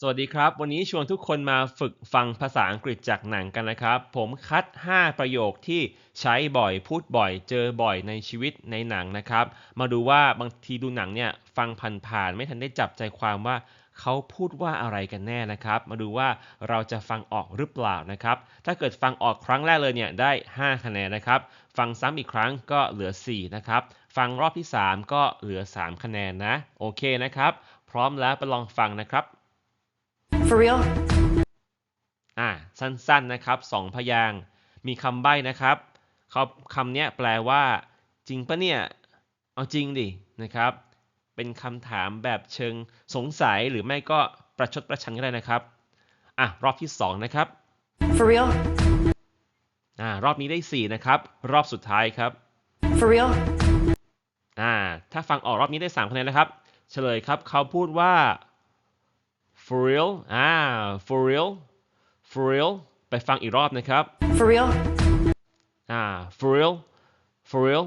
สวัสดีครับ วันนี้ชวนทุกคนมาฝึกฟังภาษาอังกฤษจากหนังกันนะครับ ผมคัด 5 ประโยคที่ใช้บ่อยพูดบ่อย เจอบ่อยในชีวิตในหนังนะครับ มาดูว่าบางทีดูหนังเนี่ยฟังผ่านๆไม่ทันได้จับใจความว่าเขาพูดว่าอะไรกันแน่นะครับ มาดูว่าเราจะฟังออกหรือเปล่านะครับ ถ้าเกิดฟังออกครั้งแรกเลยเนี่ยได้ 5 คะแนนนะครับ ฟังซ้ำอีกครั้งก็เหลือ 4 นะครับ ฟังรอบที่ 3 ก็เหลือ 3 คะแนนนะ โอเคนะครับ พร้อมแล้วไปลองฟังนะครับ For real? อ่าสั้นๆนะครับสองพยางค์มีคำใบ้นะครับเขาคำเนี้ยแปลว่า จริงปะเนี่ย เอาจริงดินะครับ เป็นคำถามแบบเชิงสงสัยหรือไม่ก็ประชดประชันก็ได้นะครับ อะ รอบที่สองนะครับ For real? อ่ารอบนี้ได้4นะครับ รอบสุดท้ายครับ For real? อ่าถ้าฟังออกรอบนี้ได้3คะแนนนะครับ เฉลยครับเขาพูดว่า for real อ่า for real for real ไปฟังอีกรอบนะครับ For real? อ่า for real for real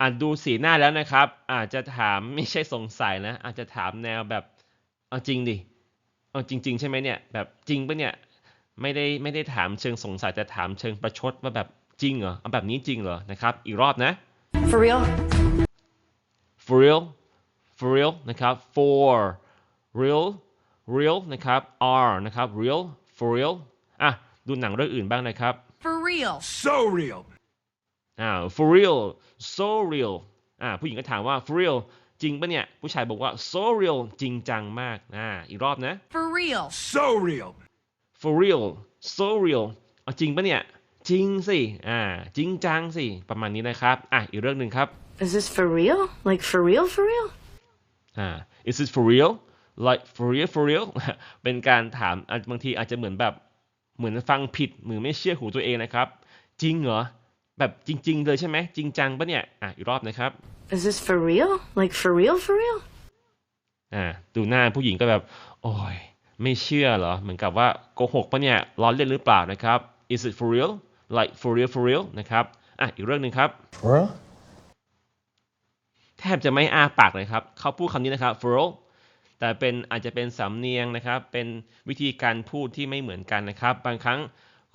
อ่านดูสีหน้าแล้วนะครับ อาจจะถามไม่ใช่สงสัยนะ อาจจะถามแนวแบบเอาจริงดิเอาจริง ๆ ใช่ไหมเนี่ย แบบจริงปะเนี่ย ไม่ได้ไม่ได้ถามเชิงสงสัยแต่ถามเชิงประชดว่าแบบจริงเหรอเอาแบบนี้จริงเหรอนะครับ อีกรอบนะ For real? for real for real นะครับ for real real นะครับ r นะครับ real for real อะ ดูหนังเรื่องอื่นบ้างนะครับ For real? So real. อ่า for real so real อ่าผู้หญิงก็ถามว่า for real จริงปะเนี่ย ผู้ชายบอกว่า so real จริงจังมากอ่าอีกรอบนะ For real? So real. for real so real เอาจริงปะเนี่ย จริงสิอ่าจริงจังสิประมาณนี้นะครับอะอีกเรื่องหนึ่งครับ Is this for real? Like for real? For real? อ่า is it for real like for real for real เป็นการถามอะบางทีอาจจะเหมือนแบบเหมือนฟังผิดหรือไม่เชื่อหูตัวเองนะครับ จริงเหรอ แบบจริง ๆ เลยใช่ไหมจริงจังปะเนี่ยอะอีกรอบนะครับ Is this for real? Like for real? For real? อ่าดูหน้าผู้หญิงก็แบบ โอ้ยไม่เชื่อเหรอ เหมือนกับว่าโกหกปะเนี่ยล้อเล่นหรือเปล่านะครับ is it for real like for real for real นะครับอะอีกเรื่องหนึ่งครับ For real? แทบจะไม่อ้าปากเลยครับ เขาพูดคำนี้นะครับ for real แต่เป็นอาจจะเป็นสำเนียงนะครับ เป็นวิธีการพูดที่ไม่เหมือนกันนะครับ บางครั้ง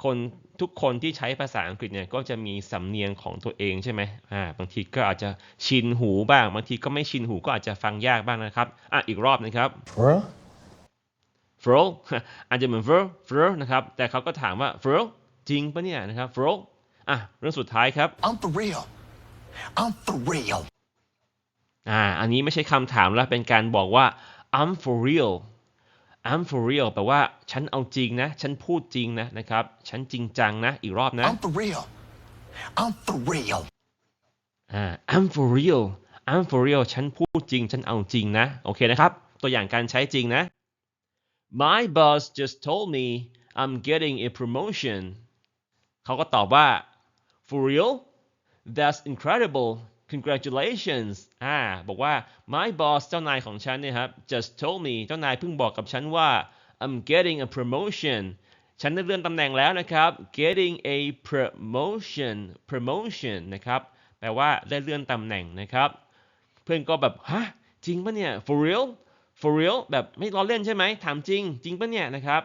คนทุกคนที่ใช้ภาษาอังกฤษเนี่ยก็จะมีสำเนียงของตัวเองใช่ไหมอ่าบางทีก็อาจจะชินหูบ้าง บางทีก็ไม่ชินหูก็อาจจะฟังยากบ้างนะครับอะอีกรอบนะครับ For real? f r o อาจจะเหมือน f r o f r o นะครับ แต่เขาก็ถามว่า f r o จริงปะเนี่ยนะครับ f r o อะเรื่องสุดท้ายครับ I'm for real. I'm for real. อ่า อันนี้ไม่ใช่คำถามแล้ว เป็นการบอกว่า I'm for real I'm for real แปลว่าฉันเอาจริงนะ ฉันพูดจริงนะนะครับ ฉันจริงจังนะ อีกรอบนะ I'm for real. I'm for real. อ่า I'm for real I'm for real ฉันพูดจริง ฉันเอาจริงนะ โอเคนะครับ ตัวอย่างการใช้จริงนะ My boss just told me I'm getting a promotion เขาก็ตอบว่า for real that's incredible congratulations อ่า บอกว่า my boss เจ้านายของฉันเนี่ยครับ just told me เจ้านายเพิ่งบอกกับฉันว่า I'm getting a promotion ฉันได้เลื่อนตำแหน่งแล้วนะครับ getting a promotion promotion นะครับ แปลว่าได้เลื่อนตำแหน่งนะครับ เพื่อนก็แบบ ฮะ จริงปะเนี่ย for real for real แบบไม่ล้อเล่นใช่ไหม ถามจริง จริงปะเนี่ยนะครับ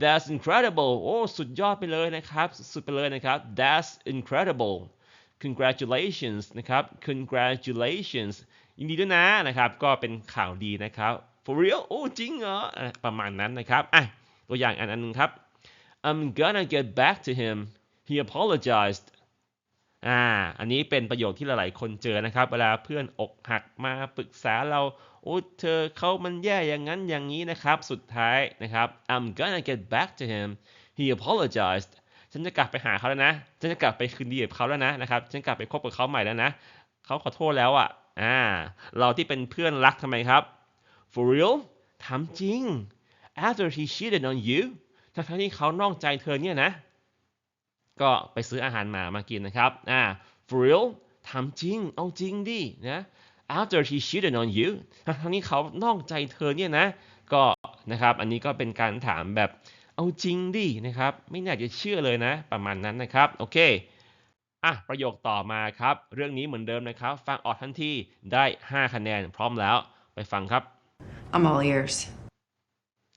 that's incredible โอ้ สุดยอดไปเลยนะครับ สุดไปเลยนะครับ that's incredible congratulations นะครับ congratulations ยินดีด้วยนะนะครับ ก็เป็นข่าวดีนะครับ for real โอ้จริงเหรอประมาณนั้นนะครับอะตัวอย่างอันอันนึงครับ I'm gonna get back to him he apologized อ่า อันนี้เป็นประโยคที่หลายๆ คนเจอนะครับ เวลาเพื่อนอกหักมาปรึกษาเรา โอ้เธอเขามันแย่อย่างนั้นอย่างนี้นะครับ สุดท้ายนะครับ I'm gonna get back to him he apologized ฉันจะกลับไปหาเขาแล้วนะ ฉันจะกลับไปคืนดีกับเขาแล้วนะนะครับ ฉันกลับไปคบกับเขาใหม่แล้วนะ เขาขอโทษแล้วอะ อ่า เราที่เป็นเพื่อนรักทำไมครับ for real ถามจริง after he cheated on you ทั้งที่เขานอกใจเธอเนี่ยนะ ก็ไปซื้ออาหารหมามากินนะครับ อ่า for real ถามจริง เอาจริงดินะ after he cheated on you ทั้งที่เขานอกใจเธอเนี่ยนะ ก็นะครับ อันนี้ก็เป็นการถามแบบ เอาจริงดินะครับ ไม่น่าจะเชื่อเลยนะ ประมาณนั้นนะครับ โอเค อะ ประโยคต่อมาครับ เรื่องนี้เหมือนเดิมนะครับ ฟังออกทันทีได้ 5 คะแนนพร้อมแล้ว ไปฟังครับ I'm all ears.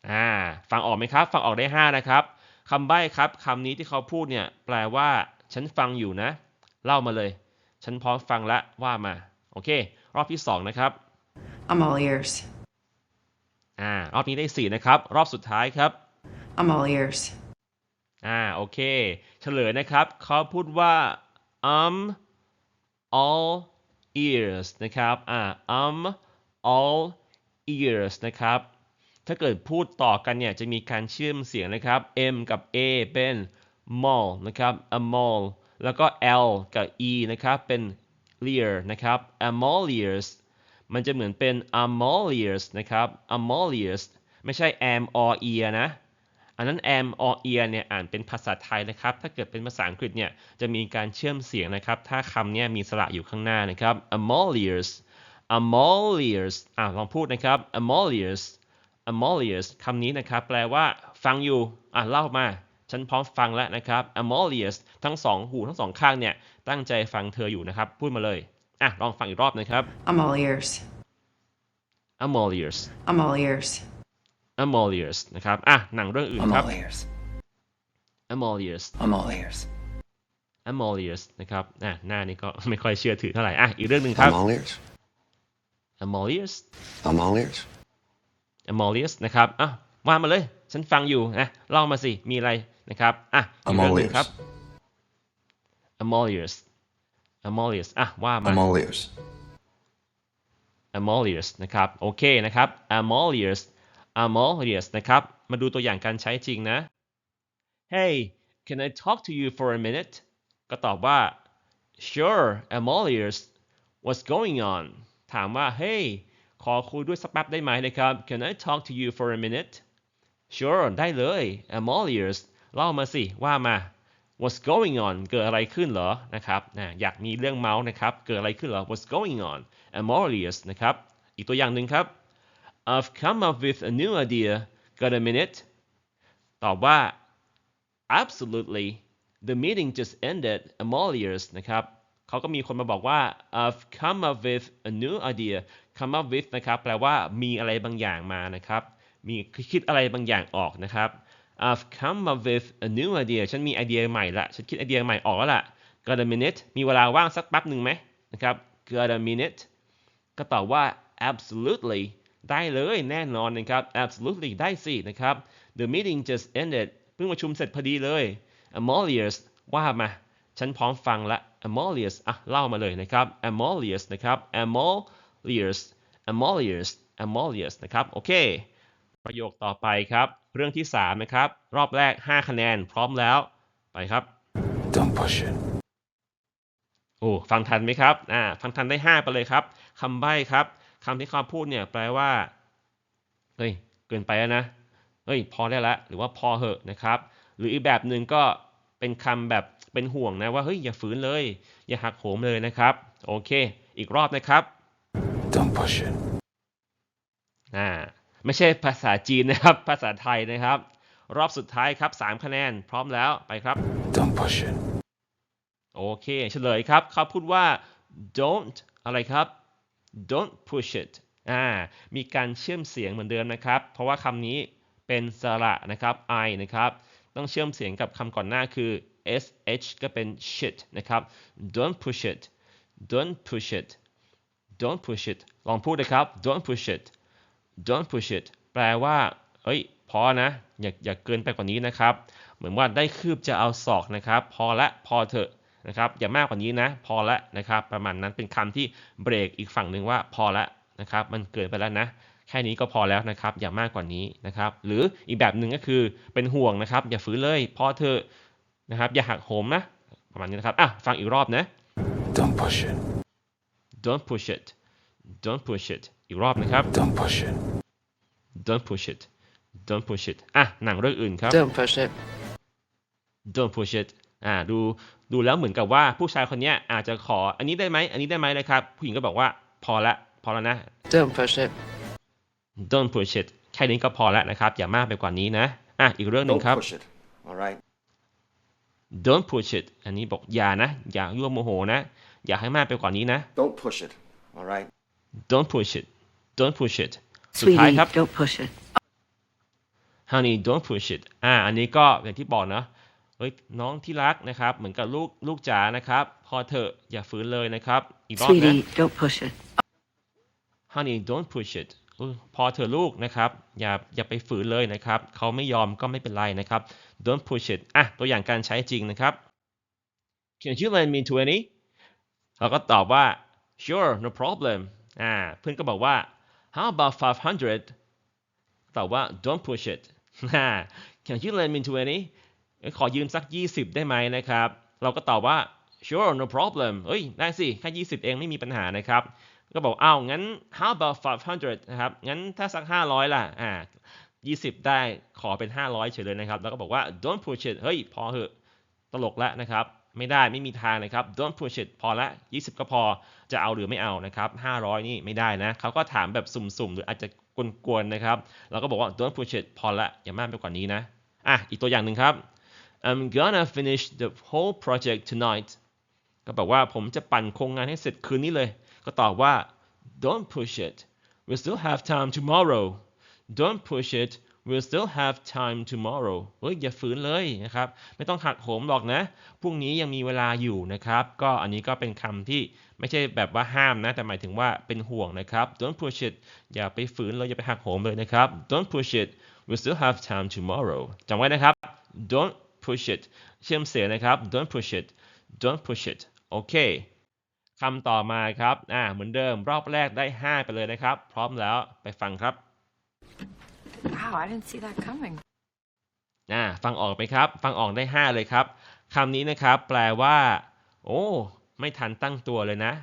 อ่า ฟังออกไหมครับ ฟังออกได้ 5 นะครับคำใบ้ครับคำนี้ที่เขาพูดเนี่ย แปลว่า ฉันฟังอยู่นะ เล่ามาเลย ฉันพร้อมฟังละว่ามา โอเค รอบที่ 2 นะครับ I'm all ears. อ่า รอบนี้ได้ 4 นะครับ รอบสุดท้ายครับ I'm all ears. อ่าโอเค เฉลยนะครับเขาพูดว่า um all ears นะครับอ่า um all ears นะครับ ถ้าเกิดพูดต่อกันเนี่ยจะมีการเชื่อมเสียงนะครับ m กับ a เป็น mall นะครับ a mall แล้วก็ l กับ e นะครับเป็น lear นะครับ a mall ears มันจะเหมือนเป็น a mall ears นะครับ a mall ears ไม่ใช่ am or ear นะ อันนั้น am or ear เนี่ยอ่านเป็นภาษาไทยนะครับ ถ้าเกิดเป็นภาษาอังกฤษเนี่ยจะมีการเชื่อมเสียงนะครับ ถ้าคำเนี่ยมีสระอยู่ข้างหน้านะครับ a m o l e a r s a m o l e a r s อ่าลองพูดนะครับ a m o l e a r s a m o l e a r s คำนี้นะครับ แปลว่าฟังอยู่ อะเล่ามา ฉันพร้อมฟังแล้วนะครับ a m o l e a r s ทั้งสองหูทั้งสองข้างเนี่ย ตั้งใจฟังเธออยู่นะครับ พูดมาเลย อะ ลองฟังอีกรอบนะครับ I'm all ears. A m o l e a r s I'm all ears. a m o l e a r s นะครับ อะ หนังเรื่องอื่น I'm ครับ all ears. a m o l e a r s I'm all ears. a m o l e a r s นะครับ อะ หน้านี่ก็ไม่ค่อยเชื่อถือเท่าไหร่ อะ อีกเรื่องหนึ่งครับ I'm all ears. a m o l e a r s I'm all ears. a m o l e a r s นะครับ อะ ว่ามาเลย ฉันฟังอยู่นะเล่ามาสิ มีอะไรนะครับ อะ อีก I'm เรื่อง all หนึ่ง ears. ครับ a m o l e a r s a m o l e a r s อะ ว่ามา I'm all ears. a m o l e a r s นะครับ โอเคนะครับ a m o l e a r s a m o l e a r s นะครับ มาดูตัวอย่างการใช้จริงนะ Hey can I talk to you for a minute ก็ตอบว่า Sure I'm all ears What's going on ถามว่า Hey ขอคุยด้วยสักแป๊บได้ไหมนะครับ Can I talk to you for a minute Sure ได้เลย I'm all ears เล่ามาสิว่ามา What's going on เกิดอะไรขึ้นเหรอนะครับนะอยากมีเรื่องเมาส์นะครับ เกิดอะไรขึ้นเหรอ What's going on I'm all ears นะครับ อีกตัวอย่างหนึ่งครับ I've come up with a new idea got a minute ตอบว่า absolutely the meeting just ended I'm all ears นะครับเขาก็มีคนมาบอกว่า I've come up with a new idea come up with นะครับแปลว่ามีอะไรบางอย่างมานะครับ มีคิดอะไรบางอย่างออกนะครับ I've come up with a new idea ฉันมีไอเดียใหม่ละฉันคิดไอเดียใหม่ออกแล้วล่ะ got a minute มีเวลาว่างสักแป๊บหนึ่งไหมนะครับ got a minute ก็ตอบว่า absolutely ได้เลยแน่นอนนะครับ absolutely ได้สินะครับ the meeting just ended เพิ่งประชุมเสร็จพอดีเลย Amolius ว่ามา ฉันพร้อมฟังละ Amolius อะเล่ามาเลยนะครับ Amolius นะครับ Amolius Amolius Amolius นะครับ โอเค ประโยคต่อไปครับ เรื่องที่ 3 นะครับ รอบแรก 5 คะแนนพร้อมแล้ว ไปครับ Don't push it. โอ้ ฟังทันไหมครับ อ่า ฟังทันได้ 5 ไปเลยครับ คำใบ้ครับ คำที่เขาพูดเนี่ยแปลว่า เฮ้ย เกินไปแล้วนะ เฮ้ย พอได้ละ หรือว่าพอเหอะนะครับ หรืออีกแบบหนึ่งก็เป็นคำแบบเป็นห่วงนะว่า เฮ้ย อย่าฝืนเลย อย่าหักโหมเลยนะครับ โอเค อีกรอบนะครับ Don't push it. อ่า ไม่ใช่ภาษาจีนนะครับ ภาษาไทยนะครับ รอบสุดท้ายครับ 3 คะแนน พร้อมแล้วไปครับ Don't push it. โอเค เฉลยครับ เขาพูดว่า don't อะไรครับ don't push it อ่ามีการเชื่อมเสียงเหมือนเดิมนะครับ เพราะว่าคำนี้เป็นสระนะครับ i นะครับ ต้องเชื่อมเสียงกับคำก่อนหน้าคือ sh ก็เป็น shit นะครับ don't push it don't push it don't push it ลองพูดนะครับ don't push it don't push it แปลว่าเฮ้ย พอนะ อย่าอย่าเกินไปกว่านี้นะครับ เหมือนว่าได้คืบจะเอาศอกนะครับ พอละ พอเถอะ นะครับอย่ามากกว่านี้นะพอละนะครับประมาณนั้นเป็นคำที่เบรกอีกฝั่งหนึ่งว่าพอละนะครับมันเกินไปแล้วนะแค่นี้ก็พอแล้วนะครับอย่ามากกว่านี้นะครับหรืออีกแบบหนึ่งก็คือเป็นห่วงนะครับ อย่าฝืนเลยพอเถอะนะครับอย่าหักโหมนะประมาณนี้นะครับอะฟังอีกรอบนะ Don't push it. don't push it don't push it อีกรอบนะครับ Don't push it. don't push it don't push it อะหนังเรื่องอื่นครับ Don't push it. don't push it อ่าดูดูแล้วเหมือนกับว่าผู้ชายคนเนี้ยอาจจะขออันนี้ได้ไหมอันนี้ได้ไหมเลยครับ ผู้หญิงก็บอกว่าพอละพอแล้วนะ Don't push it. don't push it แค่นี้ก็พอแล้วนะครับ อย่ามากไปกว่านี้นะอะอีกเรื่องหนึ่ง Don't ครับ push it. All right. don't push it อันนี้บอกอย่านะ อย่ายั่วโมโหนะ อย่าให้มากไปกว่านี้นะ Don't push it. All right. don't push it don't push it สุดท้าย Sweetie, ครับ don't push it. honey don't push it อ่าอันนี้ก็อย่างที่บอกเนาะ เฮ้ยน้องที่รักนะครับ เหมือนกับลูกลูกจ๋านะครับ พอเถอะอย่าฝืนเลยนะครับ อีกรอบนะ Sweetie, don't push it. honey don't push it เออพอเถอะลูกนะครับอย่าอย่าไปฝืนเลยนะครับเขาไม่ยอมก็ไม่เป็นไรนะครับ don't push it อะตัวอย่างการใช้จริงนะครับ can you lend me 20เราก็ตอบว่า sure no problem อ่าเพื่อนก็บอกว่า how about 500ตอบว่า don't push it อ่า can you lend me 20เอ้ย ขอยืมสัก 20 ได้ไหมนะครับ เราก็ตอบว่า sure no problem เอ้ย ได้สิ แค่ 20 เองไม่มีปัญหานะครับ ก็บอกอ้าวงั้น how about 500 นะครับ งั้นถ้าสัก 500 ล่ะ อ่า 20 ได้ขอเป็น 500 เฉยเลยนะครับ แล้วก็บอกว่า don't push it เฮ้ย พอเหอะ ตลกแล้วนะครับ ไม่ได้ไม่มีทางนะครับ don't push it พอละ 20 ก็พอ จะเอาหรือไม่เอานะครับ 500 นี่ไม่ได้นะ เขาก็ถามแบบสุ่มๆ หรืออาจจะกวนๆ นะครับ เราก็บอกว่า don't push it พอละ อย่ามากไปกว่านี้นะ อะ อีกตัวอย่างหนึ่งครับ I'm gonna finish the whole project tonight ก็บอกว่าผมจะปั่นโครงงานให้เสร็จคืนนี้เลย ก็ตอบว่า don't push it we still have time tomorrow don't push it We still have time tomorrow เฮ้ยอย่าฝืนเลยนะครับ ไม่ต้องหักโหมหรอกนะ พรุ่งนี้ยังมีเวลาอยู่นะครับ ก็อันนี้ก็เป็นคำที่ไม่ใช่แบบว่าห้ามนะ แต่หมายถึงว่าเป็นห่วงนะครับ don't push it อย่าไปฝืนเลย อย่าไปหักโหมเลยนะครับ don't push it We still have time tomorrow จำไว้นะครับ don't push it เชื่อมเสียงนะครับ don't push it don't push it โอเคคำต่อมาครับอ่าเหมือนเดิมรอบแรกได้ 5 ไปเลยนะครับ พร้อมแล้วไปฟังครับ Wow, I didn't see that coming. อ่าฟังออกไหมครับ ฟังออกได้ 5 เลยครับคำนี้นะครับแปลว่า โอ้ ไม่ทันตั้งตัวเลยนะ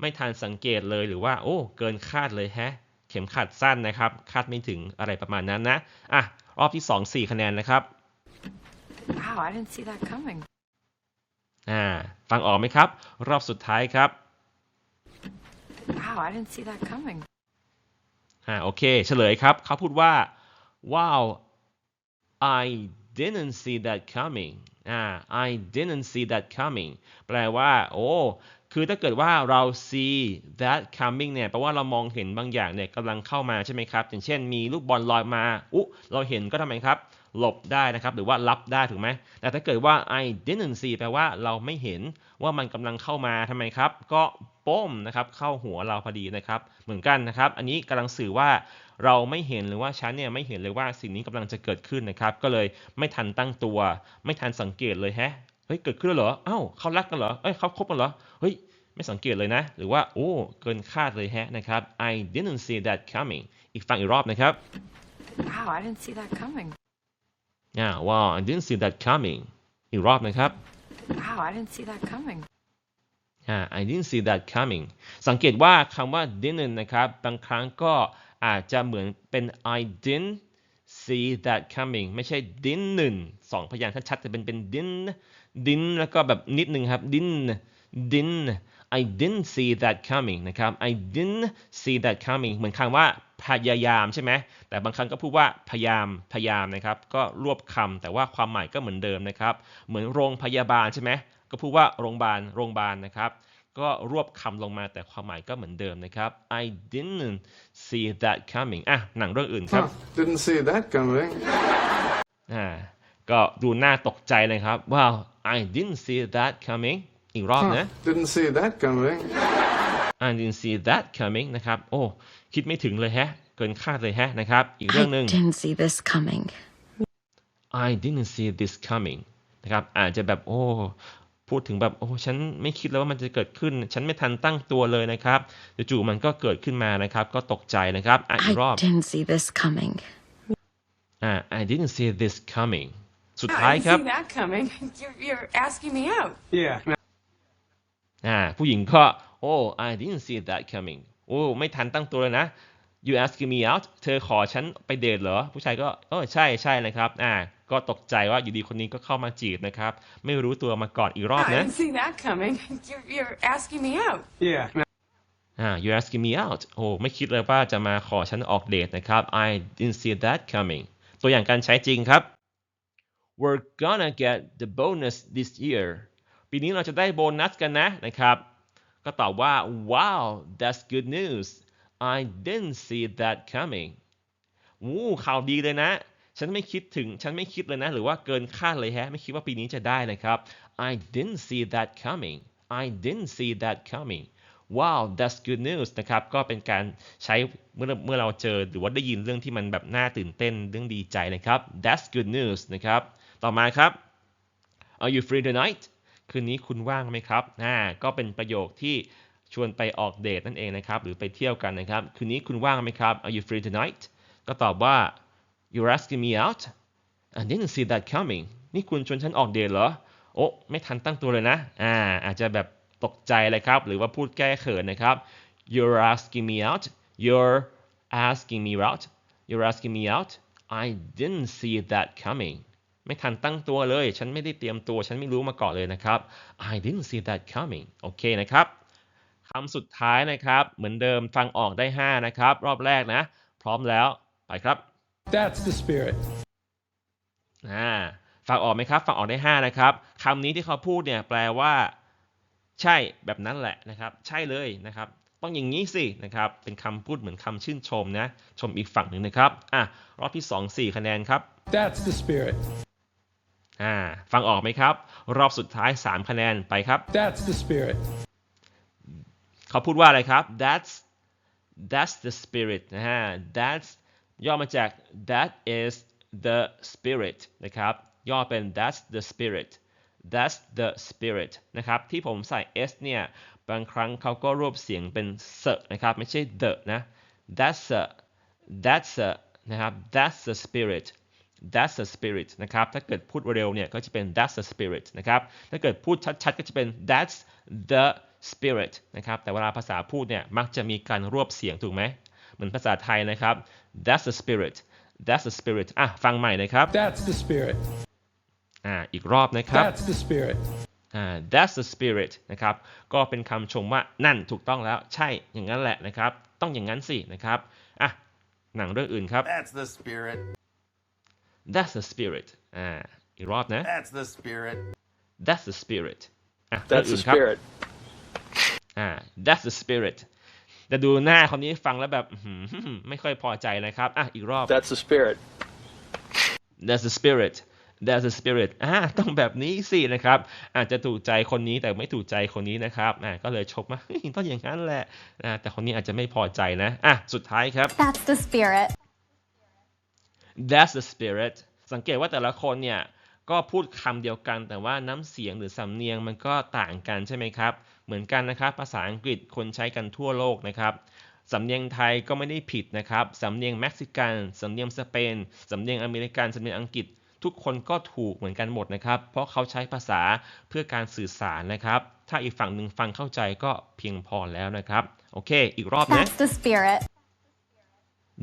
ไม่ทันสังเกตเลยหรือว่า โอ้ เกินคาดเลยแฮะ เข็มขัดสั้นนะครับ คาดไม่ถึงอะไรประมาณนั้นนะ อะ รอบที่ 2 4 คะแนนนะครับ Wow, I didn't see that coming. อ่าฟังออกไหมครับ รอบสุดท้ายครับ Wow, I didn't see that coming. อ่าโอเค เฉลยครับ เขาพูดว่า wow I didn't see that coming อ่า I didn't see that coming แปลว่า โอ้ คือถ้าเกิดว่าเรา see that coming เนี่ย แปลว่าเรามองเห็นบางอย่างเนี่ยกำลังเข้ามาใช่ไหมครับ อย่างเช่น มีลูกบอลลอยมา อุ๊ เราเห็นก็ทำไมครับ หลบได้นะครับ หรือว่ารับได้ถูกไหม แต่ถ้าเกิดว่า I didn't see แปลว่าเราไม่เห็นว่ามันกำลังเข้ามาทำไมครับ ก็ป้มนะครับเข้าหัวเราพอดีนะครับ เหมือนกันนะครับ อันนี้กำลังสื่อว่าเราไม่เห็นหรือว่าฉันเนี่ยไม่เห็นเลยว่าสิ่งนี้กำลังจะเกิดขึ้นนะครับ ก็เลยไม่ทันตั้งตัว ไม่ทันสังเกตเลยแฮะเฮ้ยเกิดขึ้นแล้วเหรอเอ้าเขารักกันเหรอเอ้ยเขาคบกันเหรอเฮ้ยไม่สังเกตเลยนะ หรือว่าโอ้เกินคาดเลยแฮะนะครับ I didn't see that coming อีกฟังอีกรอบนะครับ Wow, I didn't see that coming. อ่าว้าว I didn't see that coming อีกรอบนะครับ Wow, I didn't see that coming. อ่า I didn't see that coming สังเกตว่าคำว่า didn't นะครับ บางครั้งก็อาจจะเหมือนเป็น I didn't see that coming ไม่ใช่ didn't สองพยางค์ชัดๆแต่เป็นเป็น didn't didn't แล้วก็แบบนิดนึงครับ didn't didn't I didn't see that coming นะครับ I didn't see that coming เหมือนคำว่า พยายามใช่ไหมแต่บางครั้งก็พูดว่าพยายามพยายามนะครับ ก็รวบคำแต่ว่าความหมายก็เหมือนเดิมนะครับ เหมือนโรงพยาบาลใช่ไหมก็พูดว่าโรงพยาบาลโรงพยาบาลนะครับก็รวบคำลงมาแต่ความหมายก็เหมือนเดิมนะครับ I didn't see that coming อะหนังเรื่องอื่นครับ Didn't see that coming. อ่าก็ดูน่าตกใจเลยครับว้าว I didn't see that coming อีกรอบนะ Didn't see that coming. I didn't see that coming นะครับ โอ้ คิดไม่ถึงเลยแฮะ เกินคาดเลยแฮะนะครับ อีกเรื่องหนึ่ง didn't see this coming. I didn't see this coming นะครับ อาจจะแบบ โอ้ พูดถึงแบบ โอ้ ฉันไม่คิดเลยว่ามันจะเกิดขึ้น ฉันไม่ทันตั้งตัวเลยนะครับ จู่ๆ มันก็เกิดขึ้นมานะครับ ก็ตกใจนะครับอะอีกรอบ I didn't see this coming. อ่า I didn't see this coming สุด I ท้าย didn't ครับ see that coming. You're, you're asking me out. Yeah. อ่า ผู้หญิงก็ โอ้ I didn't see that coming โอ้ไม่ทันตั้งตัวเลยนะ you asking me out เธอขอฉันไปเดทเหรอ ผู้ชายก็เออใช่ใช่นะครับ อ่า ก็ตกใจว่าอยู่ดีคนนี้ก็เข้ามาจีบนะครับ ไม่รู้ตัวมาก่อนอีกรอบ I นะ didn't see that coming. You're, you're asking me out. Yeah. อ่า you asking me out โอ้ไม่คิดเลยว่าจะมาขอฉันออกเดทนะครับ I didn't see that coming ตัวอย่างการใช้จริงครับ we're gonna get the bonus this year ปีนี้เราจะได้โบนัสกันนะนะครับ ก็ตอบว่า wow that's good news I didn't see that coming วู้ข่าวดีเลยนะ ฉันไม่คิดถึง ฉันไม่คิดเลยนะ หรือว่าเกินคาดเลยแฮะ ไม่คิดว่าปีนี้จะได้นะครับ I didn't see that coming I didn't see that coming wow that's good news นะครับ ก็เป็นการใช้เมื่อเมื่อเราเจอหรือว่าได้ยินเรื่องที่มันแบบน่าตื่นเต้นเรื่องดีใจนะครับ that's good news นะครับ ต่อมาครับ Are you free tonight คืนนี้คุณว่างไหมครับอ่าก็เป็นประโยคที่ชวนไปออกเดทนั่นเองนะครับ หรือไปเที่ยวกันนะครับ คืนนี้คุณว่างไหมครับ Are you free tonight ก็ตอบว่า You're asking me out I didn't see that coming นี่คุณชวนฉันออกเดทเหรอ โอ้ไม่ทันตั้งตัวเลยนะ อ่า อาจจะแบบตกใจเลยครับ หรือว่าพูดแก้เขินนะครับ You're asking me out You're asking me out You're asking me out I didn't see that coming ไม่ทันตั้งตัวเลย ฉันไม่ได้เตรียมตัว ฉันไม่รู้มาก่อนเลยนะครับ I didn't see that coming โอเคนะครับคำสุดท้ายนะครับ เหมือนเดิมฟังออกได้ 5 นะครับ รอบแรกนะ พร้อมแล้ว ไปครับ That's the spirit. อ่าฟังออกไหมครับฟังออกได้ 5 นะครับคำนี้ที่เขาพูดเนี่ยแปลว่าใช่แบบนั้นแหละนะครับ ใช่เลยนะครับ ต้องอย่างนี้สินะครับ เป็นคำพูดเหมือนคำชื่นชมนะ ชมอีกฝั่งหนึ่งนะครับ อะ รอบที่ 2 4 คะแนนครับ That's the spirit. อ่าฟังออกไหมครับ รอบสุดท้าย 3 คะแนนไปครับ That's the spirit. เขาพูดว่าอะไรครับ that's that's the spirit นะฮะ that's ย่อมาจาก that is the spirit นะครับ ย่อเป็น that's the spirit that's the spirit นะครับ ที่ผมใส่ s เนี่ย บางครั้งเขาก็รวบเสียงเป็น s นะครับ ไม่ใช่ the นะ that's a that's a นะครับ that's the spirit that's the spirit นะครับ ถ้าเกิดพูดเร็วเนี่ยก็จะเป็น that's the spirit นะครับ ถ้าเกิดพูดชัดๆ ก็จะเป็น that's the spirit นะครับ แต่เวลาภาษาพูดเนี่ยมักจะมีการรวบเสียงถูกไหม เหมือนภาษาไทยนะครับ that's the spirit that's the spirit อะ ฟังใหม่นะครับ That's the spirit. อ่า อีกรอบนะครับ That's the spirit. อ่า that's the spirit นะครับ ก็เป็นคำชมว่านั่นถูกต้องแล้ว ใช่ อย่างนั้นแหละนะครับ ต้องอย่างนั้นสินะครับ อะ หนังเรื่องอื่นครับ That's the spirit. That's the spirit อ่าอีกรอบนะ That's the spirit. that's the spirit อะเรื่องอื่นครับอ่า that's the spirit แต่ดูหน้าคนนี้ฟังแล้วแบบอื้อหือไม่ค่อยพอใจนะครับอะอีกรอบ That's the spirit. that's the spirit that's the spirit อ่าต้องแบบนี้สินะครับ อาจจะถูกใจคนนี้แต่ไม่ถูกใจคนนี้นะครับอ่าก็เลยชมว่าเฮ้ยต้องอย่างนั้นแหละอ่าแต่คนนี้อาจจะไม่พอใจนะอะสุดท้ายครับ That's the spirit. That's the spirit สังเกตว่าแต่ละคนเนี่ยก็พูดคำเดียวกัน แต่ว่าน้ำเสียงหรือสำเนียงมันก็ต่างกันใช่ไหมครับ เหมือนกันนะครับ ภาษาอังกฤษคนใช้กันทั่วโลกนะครับสำเนียงไทยก็ไม่ได้ผิดนะครับ สำเนียงเม็กซิกันสำเนียงสเปน สำเนียงอเมริกัน สำเนียงอังกฤษ ทุกคนก็ถูกเหมือนกันหมดนะครับ เพราะเขาใช้ภาษาเพื่อการสื่อสารนะครับ ถ้าอีกฝั่งหนึ่งฟังเข้าใจก็เพียงพอแล้วนะครับ โอเค อีกรอบนะ That's the spirit.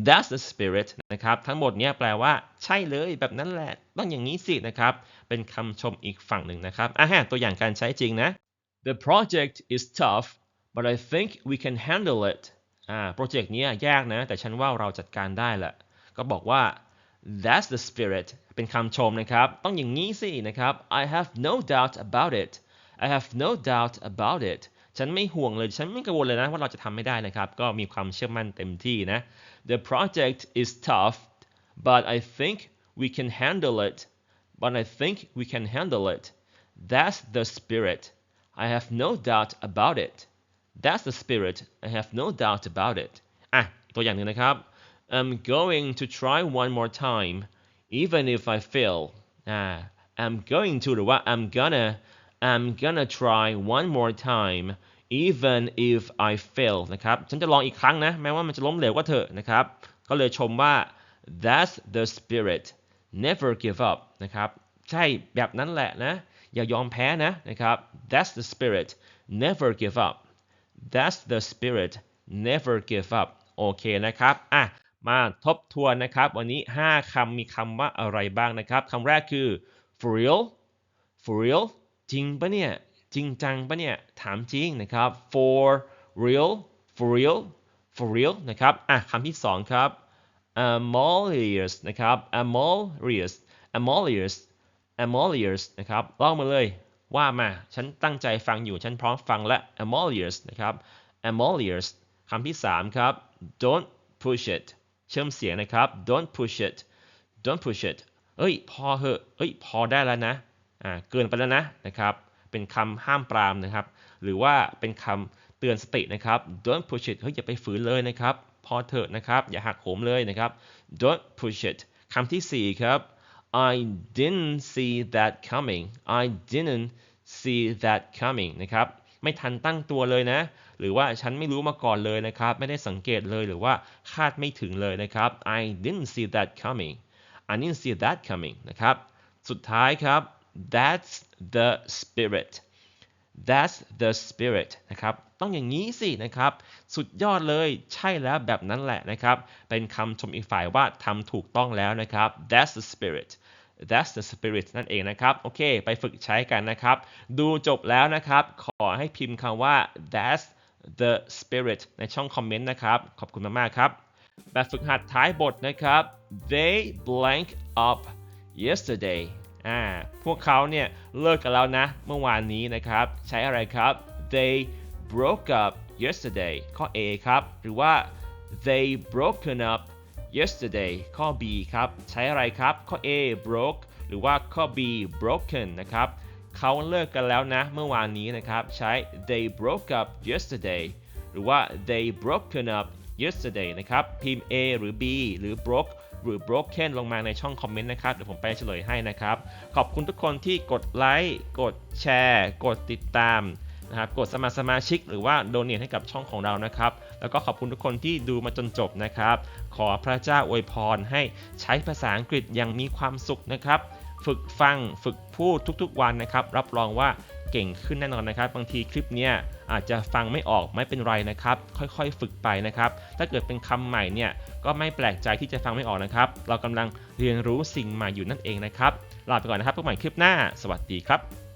That's the spirit นะครับ ทั้งหมดเนี้ยแปลว่าใช่เลยแบบนั้นแหละ ต้องอย่างนี้สินะครับ เป็นคำชมอีกฝั่งหนึ่งนะครับอะฮะตัวอย่างการใช้จริงนะ The project is tough but I think we can handle it อ่าโปรเจกต์นี้ยากนะ แต่ฉันว่าเราจัดการได้แหละ ก็บอกว่า That's the spirit เป็นคำชมนะครับ ต้องอย่างนี้สินะครับ I have no doubt about it I have no doubt about it ฉันไม่ห่วงเลย ฉันไม่กังวลเลยนะว่าเราจะทำไม่ได้นะครับ ก็มีความเชื่อมั่นเต็มที่นะ The project is tough but I think we can handle it but I think we can handle it That's the spirit I have no doubt about it That's the spirit I have no doubt about it อ่ะตัวอย่างหนึ่งนะครับ I'm going to try one more time even if I fail อ่า I'm going to หรือว่า I'm gonna I'm gonna try one more time even if I fail นะครับฉันจะลองอีกครั้งนะ แม้ว่ามันจะล้มเหลวก็เถอะนะครับ ก็เลยชมว่า that's the spirit never give up นะครับ ใช่แบบนั้นแหละนะ อย่ายอมแพ้นะนะครับ that's the spirit never give up that's the spirit never give up โอเคนะครับอะมาทบทวนนะครับ วันนี้ 5คำมีคำว่าอะไรบ้างนะครับคำแรกคือ for real for real จริงปะเนี่ย จริงจังปะเนี่ย ถามจริงนะครับ for real for real for real นะครับ อะคำที่สองครับ amolious นะครับ amolious amolious amolious นะครับลองมาเลยว่ามา ฉันตั้งใจฟังอยู่ ฉันพร้อมฟังและ amolious นะครับ amolious คำที่สามครับ don't push it เชื่อมเสียงนะครับ don't push it don't push it เอ้ย พอเหอะ เอ้ย พอได้แล้วนะ เกินไปแล้วนะนะครับ เป็นคำห้ามปรามนะครับ หรือว่าเป็นคำเตือนสตินะครับ don't push it เฮ้ยอย่าไปฝืนเลยนะครับ พอเถอะนะครับ อย่าหักโหมเลยนะครับ don't push it คำที่สี่ครับ I didn't see that coming I didn't see that coming นะครับ ไม่ทันตั้งตัวเลยนะ หรือว่าฉันไม่รู้มาก่อนเลยนะครับ ไม่ได้สังเกตเลยหรือว่าคาดไม่ถึงเลยนะครับ I didn't see that coming I didn't see that coming นะครับ สุดท้ายครับ that's the spirit that's the spirit นะครับ ต้องอย่างนี้สินะครับ สุดยอดเลย ใช่แล้วแบบนั้นแหละนะครับ เป็นคำชมอีกฝ่ายว่าทำถูกต้องแล้วนะครับ that's the spirit that's the spirit นั่นเองนะครับ โอเค ไปฝึกใช้กันนะครับ ดูจบแล้วนะครับ ขอให้พิมพ์คำว่า that's the spirit ในช่องคอมเมนต์นะครับ ขอบคุณมากๆครับ แบบฝึกหัดท้ายบทนะครับ they blank up yesterday อ่าพวกเขาเนี่ยเลิกกันแล้วนะ เมื่อวานนี้นะครับ ใช้อะไรครับ they broke up yesterday ข้อ A ครับ หรือว่า they broken up yesterday ข้อ B ครับ ใช้อะไรครับ ข้อ A broke หรือว่าข้อ B broken นะครับเขาเลิกกันแล้วนะ เมื่อวานนี้นะครับ ใช้ they broke up yesterday หรือว่า they broken up yesterday นะครับ พิมพ์ A หรือ B หรือ broke หรือ broken ลงมาในช่องคอมเมนต์นะครับ เดี๋ยวผมไปเฉลยให้นะครับ ขอบคุณทุกคนที่กดไลค์กดแชร์ กดติดตามนะครับกดสมัครสมาชิก หรือว่าโดเนทให้กับช่องของเรานะครับ แล้วก็ขอบคุณทุกคนที่ดูมาจนจบนะครับ ขอพระเจ้าอวยพรให้ใช้ภาษาอังกฤษอย่างมีความสุขนะครับ ฝึกฟังฝึกพูดทุกๆวันนะครับ รับรองว่า เก่งขึ้นแน่นอนนะครับ บางทีคลิปเนี้ยอาจจะฟังไม่ออกไม่เป็นไรนะครับ ค่อยๆฝึกไปนะครับ ถ้าเกิดเป็นคำใหม่เนี่ยก็ไม่แปลกใจที่จะฟังไม่ออกนะครับ เรากำลังเรียนรู้สิ่งใหม่อยู่นั่นเองนะครับลาไปก่อนนะครับพบกันใหม่คลิปหน้า สวัสดีครับ